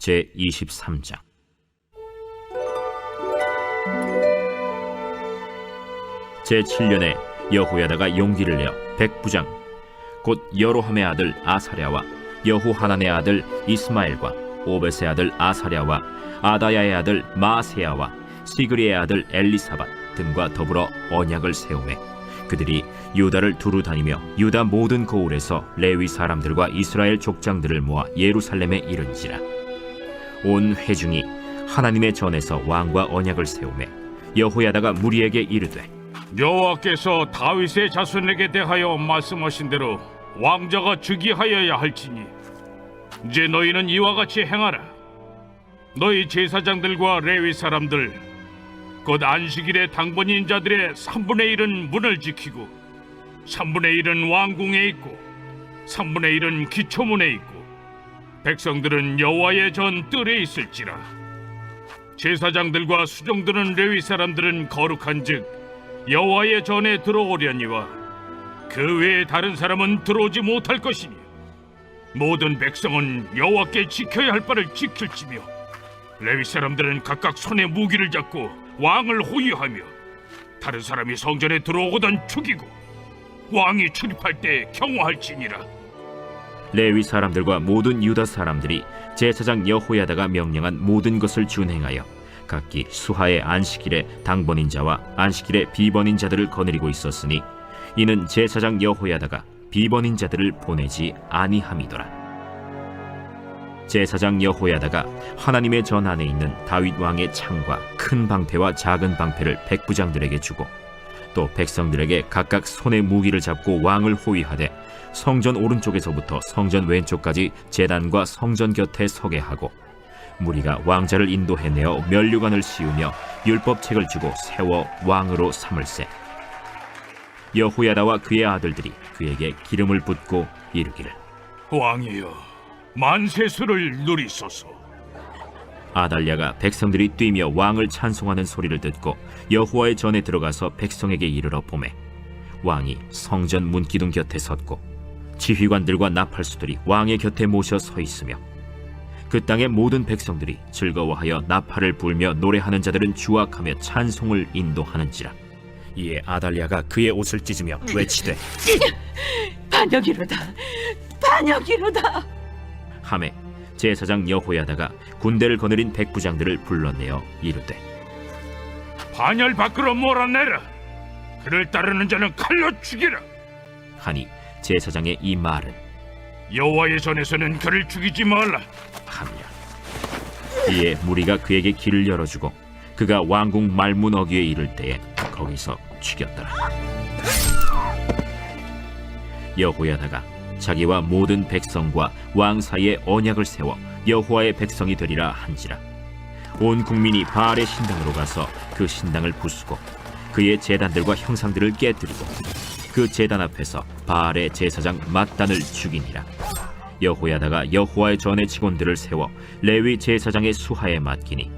제 23장. 제 7년에 여호야다가 용기를 내어 백부장 곧 여로함의 아들 아사랴와 여호하난의 아들 이스마엘과 오벳의 아들 아사랴와 아다야의 아들 마세야와 시그리의 아들 엘리사밧 등과 더불어 언약을 세우매 그들이 유다를 두루 다니며 유다 모든 고을에서 레위 사람들과 이스라엘 족장들을 모아 예루살렘에 이른지라 온 회중이 하나님의 전에서 왕과 언약을 세우매 여호야다가 무리에게 이르되 여호와께서 다윗의 자손에게 대하여 말씀하신 대로 왕자가 즉위하여야 할지니 이제 너희는 이와 같이 행하라. 너희 제사장들과 레위 사람들 곧 안식일에 당번인 자들의 3분의 1은 문을 지키고 3분의 1은 왕궁에 있고 3분의 1은 기초문에 있고 백성들은 여호와의 전 뜰에 있을지라. 제사장들과 수종드는 레위 사람들은 거룩한즉 여호와의 전에 들어오려니와 그 외에 다른 사람은 들어오지 못할 것이니 모든 백성은 여호와께 지켜야 할 바를 지킬지며 레위 사람들은 각각 손에 무기를 잡고 왕을 호위하며 다른 사람이 성전에 들어오거든 죽이고 왕이 출입할 때 경호할지니라 레위 사람들과 모든 유다 사람들이 제사장 여호야다가 명령한 모든 것을 준행하여 각기 수하의 안식일에 당번인 자와 안식일에 비번인 자들을 거느리고 있었으니 이는 제사장 여호야다가 비번인 자들을 보내지 아니함이더라. 제사장 여호야다가 하나님의 전 안에 있는 다윗 왕의 창과 큰 방패와 작은 방패를 백부장들에게 주고 또 백성들에게 각각 손에 무기를 잡고 왕을 호위하되 성전 오른쪽에서부터 성전 왼쪽까지 제단과 성전 곁에 서게 하고 무리가 왕자를 인도해내어 면류관을 씌우며 율법책을 주고 세워 왕으로 삼을세. 여호야다와 그의 아들들이 그에게 기름을 붓고 이르기를. 왕이여 만세수를 누리소서. 아달랴가 백성들이 뛰며 왕을 찬송하는 소리를 듣고 여호와의 전에 들어가서 백성에게 이르러 보매 왕이 성전 문기둥 곁에 섰고 지휘관들과 나팔수들이 왕의 곁에 모셔 서 있으며 그 땅의 모든 백성들이 즐거워하여 나팔을 불며 노래하는 자들은 주악하며 찬송을 인도하는지라. 이에 아달랴가 그의 옷을 찢으며 외치되 반역이로다. 반역이로다. 함에 제사장 여호야다가 군대를 거느린 백부장들을 불러내어 이르되 반열 밖으로 몰아내라. 그를 따르는 자는 칼로 죽이라. 하니 제사장의 이 말은 여호와의 전에서는 그를 죽이지 말라. 하며 이에 무리가 그에게 길을 열어주고 그가 왕궁 말문 어귀에 이를 때에 거기서 죽였더라. 여호야다가 자기와 모든 백성과 왕 사이에 언약을 세워 여호와의 백성이 되리라 한지라. 온 국민이 바알의 신당으로 가서 그 신당을 부수고 그의 제단들과 형상들을 깨뜨리고 그 제단 앞에서 바알의 제사장 mat단을 죽이니라 여호야다가 여호와의 전의 직원들을 세워 레위 제사장의 수하에 맡기니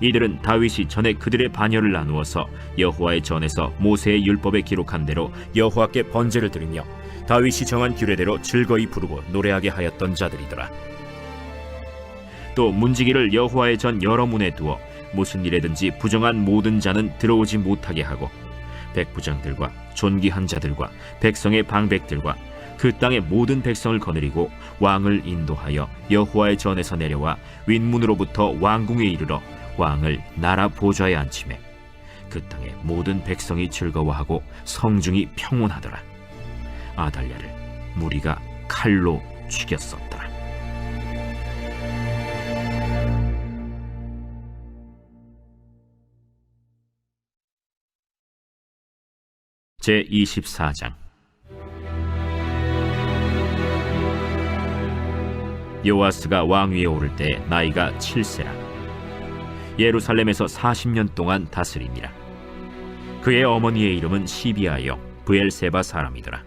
이들은 다윗이 전에 그들의 반열을 나누어서 여호와의 전에서 모세의 율법에 기록한 대로 여호와께 번제를 드리며 다윗이 정한 규례대로 즐거이 부르고 노래하게 하였던 자들이더라. 또 문지기를 여호와의 전 여러 문에 두어 무슨 일에든지 부정한 모든 자는 들어오지 못하게 하고 백부장들과 존귀한 자들과 백성의 방백들과 그 땅의 모든 백성을 거느리고 왕을 인도하여 여호와의 전에서 내려와 윗문으로부터 왕궁에 이르러 왕을 나라 보좌에 앉히매 그 땅의 모든 백성이 즐거워하고 성중이 평온하더라. 아달랴를 무리가 칼로 죽였었더라 제 24장. 요아스가 왕위에 오를 때 나이가 7세라. 예루살렘에서 40년 동안 다스리니라. 그의 어머니의 이름은 시비아여 브엘세바 사람이더라.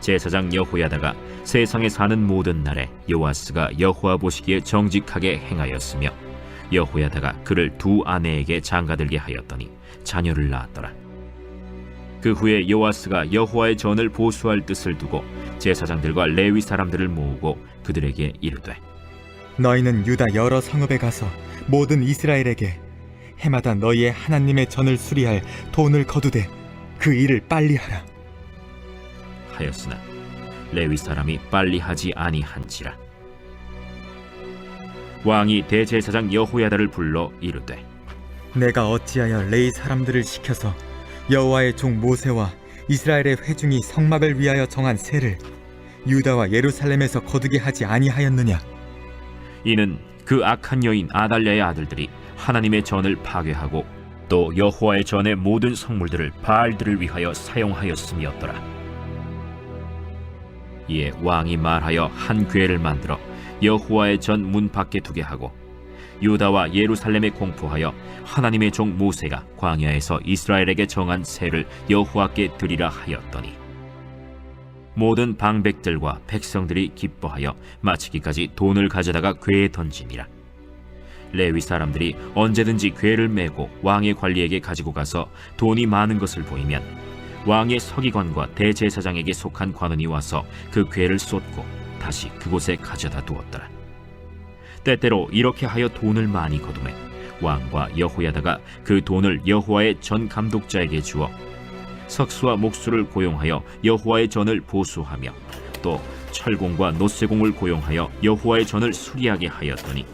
제사장 여호야다가 세상에 사는 모든 날에 요아스가 여호와 보시기에 정직하게 행하였으며 여호야다가 그를 두 아내에게 장가들게 하였더니 자녀를 낳았더라 그 후에 요아스가 여호와의 전을 보수할 뜻을 두고 제사장들과 레위 사람들을 모으고 그들에게 이르되 너희는 유다 여러 성읍에 가서 모든 이스라엘에게 해마다 너희의 하나님의 전을 수리할 돈을 거두되 그 일을 빨리 하라. 하였으나 레위 사람이 빨리 하지 아니한지라 왕이 대제사장 여호야다를 불러 이르되 내가 어찌하여 레이 사람들을 시켜서 여호와의 종 모세와 이스라엘의 회중이 성막을 위하여 정한 세를 유다와 예루살렘에서 거두게 하지 아니하였느냐? 이는 그 악한 여인 아달랴의 아들들이 하나님의 전을 파괴하고 또 여호와의 전의 모든 성물들을 바알들을 위하여 사용하였음이었더라. 이에 왕이 말하여 한 궤를 만들어 여호와의 전 문 밖에 두게 하고 유다와 예루살렘에 공포하여 하나님의 종 모세가 광야에서 이스라엘에게 정한 세를 여호와께 드리라 하였더니 모든 방백들과 백성들이 기뻐하여 마치기까지 돈을 가져다가 궤에 던지니라. 레위 사람들이 언제든지 궤를 메고 왕의 관리에게 가지고 가서 돈이 많은 것을 보이면 왕의 서기관과 대제사장에게 속한 관원이 와서 그 궤를 쏟고 다시 그곳에 가져다 두었더라. 때때로 이렇게 하여 돈을 많이 거두매 왕과 여호야다가 그 돈을 여호와의 전 감독자에게 주어 석수와 목수를 고용하여 여호와의 전을 보수하며 또 철공과 노쇠공을 고용하여 여호와의 전을 수리하게 하였더니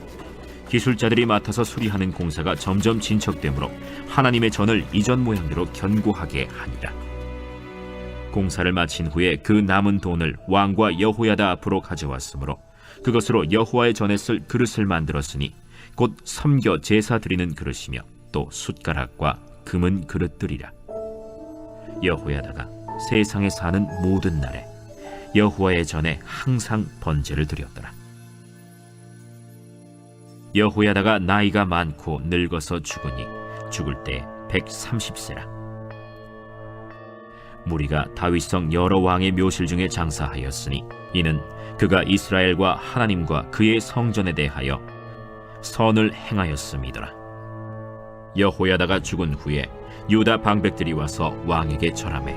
기술자들이 맡아서 수리하는 공사가 점점 진척되므로 하나님의 전을 이전 모양대로 견고하게 하니라. 공사를 마친 후에 그 남은 돈을 왕과 여호야다 앞으로 가져왔으므로 그것으로 여호와의 전에 쓸 그릇을 만들었으니 곧 섬겨 제사 드리는 그릇이며 또 숟가락과 금은 그릇들이라. 여호야다가 세상에 사는 모든 날에 여호와의 전에 항상 번제를 드렸더라. 여호야다가 나이가 많고 늙어서 죽으니 죽을 때 130세라. 무리가 다윗성 여러 왕의 묘실 중에 장사하였으니 이는 그가 이스라엘과 하나님과 그의 성전에 대하여 선을 행하였음이더라. 여호야다가 죽은 후에 유다 방백들이 와서 왕에게 절하매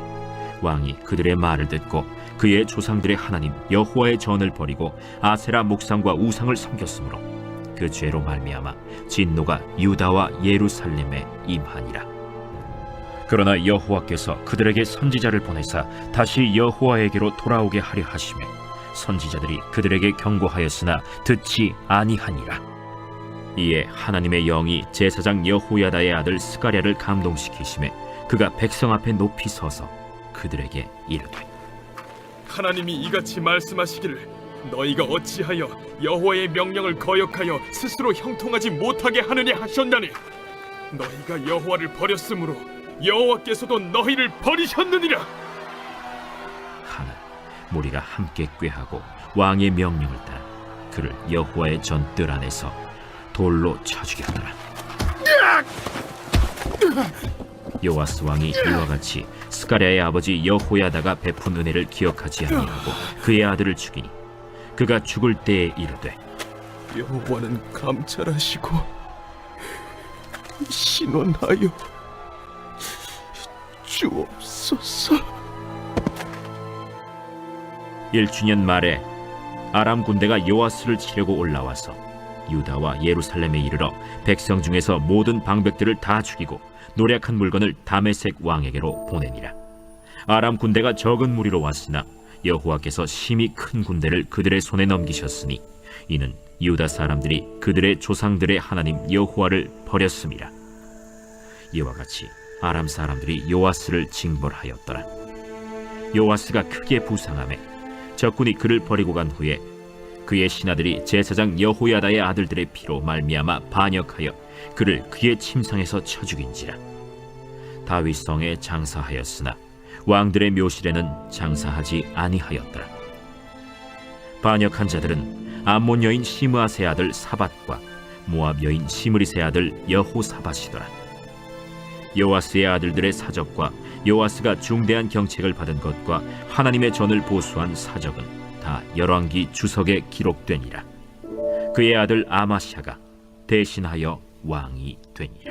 왕이 그들의 말을 듣고 그의 조상들의 하나님 여호와의 전을 버리고 아세라 목상과 우상을 섬겼으므로 그 죄로 말미암아 진노가 유다와 예루살렘에 임하니라. 그러나 여호와께서 그들에게 선지자를 보내사 다시 여호와에게로 돌아오게 하려 하심에 선지자들이 그들에게 경고하였으나 듣지 아니하니라. 이에 하나님의 영이 제사장 여호야다의 아들 스가랴를 감동시키심에 그가 백성 앞에 높이 서서 그들에게 이르되 하나님이 이같이 말씀하시기를 너희가 어찌하여 여호와의 명령을 거역하여 스스로 형통하지 못하게 하느냐 하셨나니 너희가 여호와를 버렸으므로 여호와께서도 너희를 버리셨느니라 무리가 함께 꾀하고 왕의 명령을 따라 그를 여호와의 전뜰 안에서 돌로 쳐 죽였더라. 요아스 왕이 이와 같이 스가랴의 아버지 여호야다가 베푼 은혜를 기억하지 아니하고 그의 아들을 죽이니 그가 죽을 때에 이르되 여호와는 감찰하시고 신원하여 주옵소서 1주년 말에 아람 군대가 요아스를 치려고 올라와서 유다와 예루살렘에 이르러 백성 중에서 모든 방백들을 다 죽이고 노력한 물건을 다메색 왕에게로 보내니라. 아람 군대가 적은 무리로 왔으나 여호와께서 심히 큰 군대를 그들의 손에 넘기셨으니 이는 유다 사람들이 그들의 조상들의 하나님 여호와를 버렸음이라. 이와 같이 아람 사람들이 요아스를 징벌하였더라. 요아스가 크게 부상함에 적군이 그를 버리고 간 후에 그의 신하들이 제사장 여호야다의 아들들의 피로 말미암아 반역하여 그를 그의 침상에서 쳐 죽인지라. 다윗 성에 장사하였으나 왕들의 묘실에는 장사하지 아니하였더라. 반역한 자들은 암몬 여인 시므아세 아들 사밧과 모압 여인 시므리세 아들 여호사밧이더라 요아스의 아들들의 사적과 요아스가 중대한 경책을 받은 것과 하나님의 전을 보수한 사적은 다 열왕기 주석에 기록되니라. 그의 아들 아마샤가 대신하여 왕이 되니라.